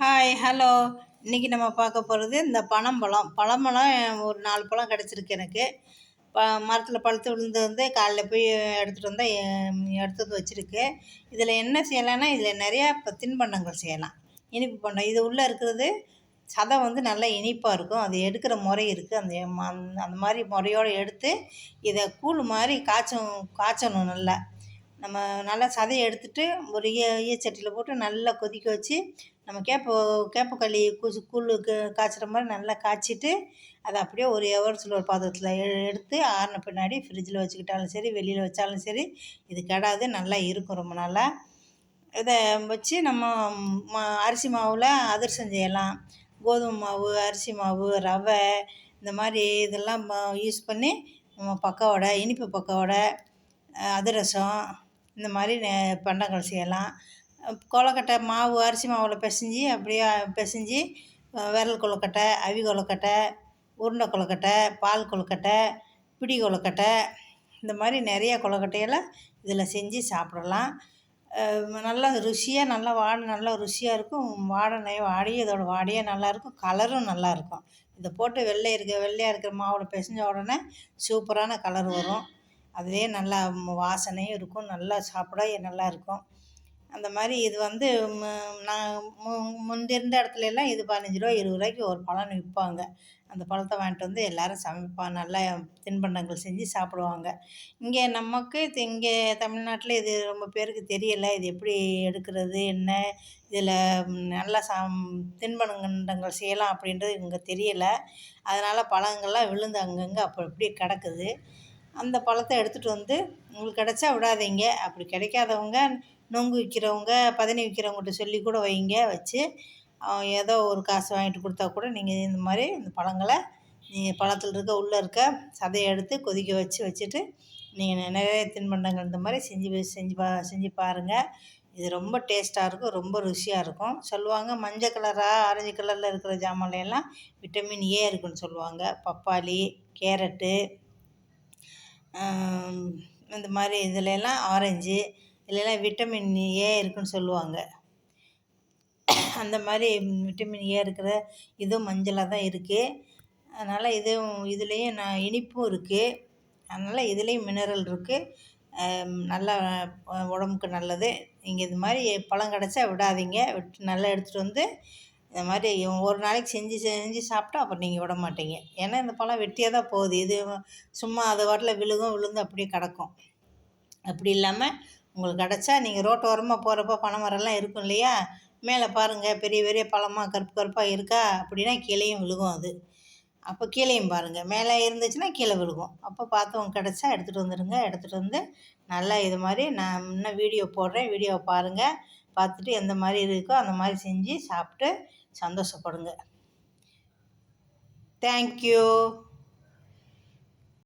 Hi hello இன்றைக்கி நம்ம பார்க்க போகிறது இந்த பனம்பழம் பழம்பழம் ஒரு நாலு பழம் கிடச்சிருக்கு எனக்கு. ப மரத்தில் பழுத்து விழுந்து வந்து காலைல போய் எடுத்துகிட்டு வந்தால் எடுத்து வந்து வச்சுருக்கு. இதில் என்ன செய்யலாம்னா இதில் நிறையா இப்போ தின்பண்டங்கள் செய்யலாம். இனிப்பு பண்டம் இது உள்ளே இருக்கிறது சதை வந்து நல்லா இனிப்பாக இருக்கும். அது எடுக்கிற முறை இருக்குது அந்த அந்த மாதிரி முறையோடு எடுத்து இதை கூழ் மாதிரி காய்ச்சும் காய்ச்சணும் நல்லா. நம்ம நல்லா சதையை எடுத்துட்டு ஒரு ஈய சட்டியில் போட்டு நல்லா கொதிக்க வச்சு நம்ம கேப்ப கேப்பக்களி குசு கூழுக்கு காய்ச்சுற மாதிரி நல்லா காய்ச்சிட்டு அதை அப்படியே ஒரு எவர்ஸில் ஒரு பாத்திரத்தில் எடுத்து ஆறின பின்னாடி ஃப்ரிட்ஜில் வச்சுக்கிட்டாலும் சரி வெளியில் வச்சாலும் சரி இது கெடாது நல்லா இருக்கும் ரொம்ப நாளாக இதை வச்சு நம்ம மா அரிசி மாவில் அதிரசம் செய்யலாம். கோதுமை மாவு அரிசி மாவு ரவை இந்த மாதிரி இதெல்லாம் யூஸ் பண்ணி நம்ம பக்கோடை இனிப்பு பக்கோடை அதிரசம் இந்த மாதிரி பண்டங்கள் செய்யலாம். கொழக்கட்டை மாவு அரிசி மாவில் பிசைஞ்சி அப்படியே பிசைஞ்சி விரல் கொழுக்கட்டை அவி கொழுக்கட்டை உருண்டை கொழுக்கட்டை பால் கொழுக்கட்டை பிடி கொழுக்கட்டை இந்த மாதிரி நிறைய கொழுக்கட்டையெல்லாம் இதில் செஞ்சு சாப்பிடலாம். நல்லா ருசியாக நல்லா வாட நல்லா ருசியாக இருக்கும். வாடனை வாடி இதோட வாடையே நல்லாயிருக்கும் கலரும் நல்லாயிருக்கும் இதை போட்டு வெள்ளை இருக்க வெள்ளையாக இருக்கிற மாவில் பிசைஞ்ச உடனே சூப்பரான கலர் வரும். அதுவே நல்லா வாசனையும் இருக்கும். நல்லா சாப்பிட நல்லாயிருக்கும் அந்த மாதிரி இது வந்து நான் மு முந்தி இருந்த இடத்துலலாம் இது பதினஞ்சு ரூபா இருபது ரூபாய்க்கு ஒரு பழம் விற்பாங்க. அந்த பழத்தை வாங்கிட்டு வந்து எல்லோரும் சமைப்பாங்க நல்லா தின்பண்டங்கள் செஞ்சு சாப்பிடுவாங்க. இங்கே நமக்கு இங்கே தமிழ்நாட்டில் இது ரொம்ப பேருக்கு தெரியலை. இது எப்படி எடுக்கிறது என்ன இதில் நல்லா சாம் தின்பண்டங்கள் செய்யலாம் அப்படின்றது இங்கே தெரியலை. அதனால் பழங்கள்லாம் விழுந்து அங்கங்கே அப்போ அப்படியே கிடக்குது. அந்த பழத்தை எடுத்துகிட்டு வந்து உங்களுக்கு கிடச்சா விடாதீங்க. அப்படி கிடைக்காதவங்க நொங்கு விற்கிறவங்க பதனி விற்கிறவங்ககிட்ட சொல்லி கூட வைங்க. வச்சு ஏதோ ஒரு காசு வாங்கிட்டு கொடுத்தா கூட நீங்கள் இந்த மாதிரி இந்த பழங்களை நீங்கள் பழத்தில் இருக்க உள்ளே இருக்க சதையை எடுத்து கொதிக்க வச்சு வச்சுட்டு நீங்கள் நிறைய தின்பண்டங்கள் இந்த மாதிரி செஞ்சு செஞ்சு பா செஞ்சு பாருங்கள் இது ரொம்ப டேஸ்ட்டாக இருக்கும் ரொம்ப ருசியாக இருக்கும். சொல்லுவாங்க மஞ்சள் கலராக ஆரஞ்சு கலரில் இருக்கிற ஜாமான்லையெல்லாம் விட்டமின் ஏ இருக்குன்னு சொல்லுவாங்க. பப்பாளி கேரட்டு இந்த மாதிரி இதிலெல்லாம் ஆரஞ்சு இதுலெல்லாம் விட்டமின் ஏ இருக்குன்னு சொல்லுவாங்க. அந்த மாதிரி விட்டமின் ஏ இருக்கிற இதுவும் மஞ்சளாக தான் இருக்குது அதனால் இதுவும் இதுலேயும் நான் இனிப்பும் இருக்குது அதனால் இதுலேயும் மினரல் இருக்குது நல்லா உடம்புக்கு நல்லது. நீங்கள் இது மாதிரி பழம் கிடச்சா விடாதீங்க. விட்டு நல்லா எடுத்துகிட்டு வந்து இந்த மாதிரி ஒரு நாளைக்கு செஞ்சு செஞ்சு சாப்பிட்டா அப்புறம் நீங்கள் விட மாட்டீங்க. ஏன்னா இந்த பழம் வெட்டியாக தான் போகுது. இது சும்மா அது வரல விழுகும் விழுந்து அப்படியே கிடக்கும். அப்படி இல்லாமல் உங்களுக்கு கிடச்சா நீங்கள் ரோட்டு ஓரமாக போகிறப்ப பனைமரம்லாம் இருக்கும் இல்லையா? மேலே பாருங்கள் பெரிய பெரிய பழமாக கருப்பு கருப்பாக இருக்கா? அப்படின்னா கீழேயும் விழுகும் அது. அப்போ கீழேயும் பாருங்கள் மேலே இருந்துச்சுன்னா கீழே விழுகும். அப்போ பார்த்தவங்க கிடச்சா எடுத்துகிட்டு வந்துடுங்க எடுத்துகிட்டு வந்து நல்லா இது மாதிரி நான் இன்னும் வீடியோ போடுறேன். வீடியோவை பாருங்கள் பார்த்துட்டு எந்த மாதிரி இருக்கோ அந்த மாதிரி செஞ்சு சாப்பிட்டு சந்தோஷப்படுங்க. தேங்க்யூ